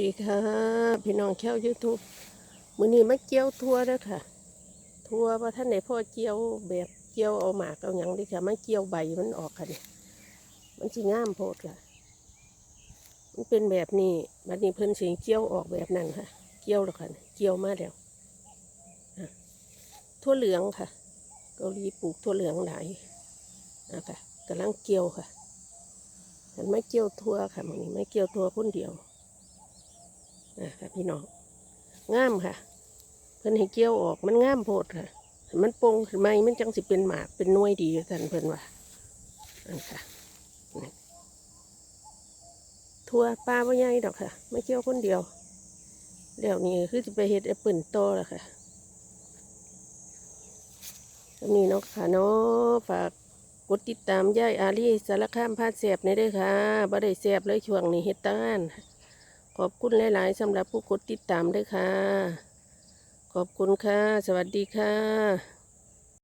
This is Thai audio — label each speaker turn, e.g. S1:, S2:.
S1: ดีค่ะ พี่น้องแค่ยูทูบมือนี้มาเจียวทัวเด้อค่ะ ทั่วว่าท่านไหนพ่อเจียวแบบเจียวเอาหมากเอาหยังดิค่ะมาเจียวใบมันออกค่ะนี่มันสิงามโพดค่ะ มันเป็นแบบนี้บัดนี้เพิ่นสิเจียวออกแบบนั้นค่ะ เจียวแล้วค่ะเจียวมาแล้วทั่วเหลืองค่ะ เกาหลีปลูกทั่วเหลืองหลายนะคะกำลังเจียวค่ะฉันไม่เจียวทั่วค่ะมื้อนี้ไม่เจียวทั่วพุ่นเดียว นะคะพี่น้องงามค่ะ เพิ่นให้เกี่ยวออกมันงามโพดค่ะ มันโปร่งขึ้นมามันจังสิเป็นหมากเป็นน่วยดีท่านเพิ่นว่าอันค่ะทั่วปลาบ่ใหญ่ดอกค่ะ ไม่เกี่ยวคนเดียวเดี๋ยวนี้คือจะไปเฮ็ดแอปเปิลโตแล้วค่ะตรงนี้เนาะค่ะเนาะฝากกดติดตามย่ายอาลีสารคามพาดแสบในด้อค่ะบ่ได้แสบเลยช่วงนี้เฮ็ดต้าน ขอบคุณหลาย ๆสำหรับผู้กดติดตามด้วยค่ะ ขอบคุณค่ะ สวัสดีค่ะ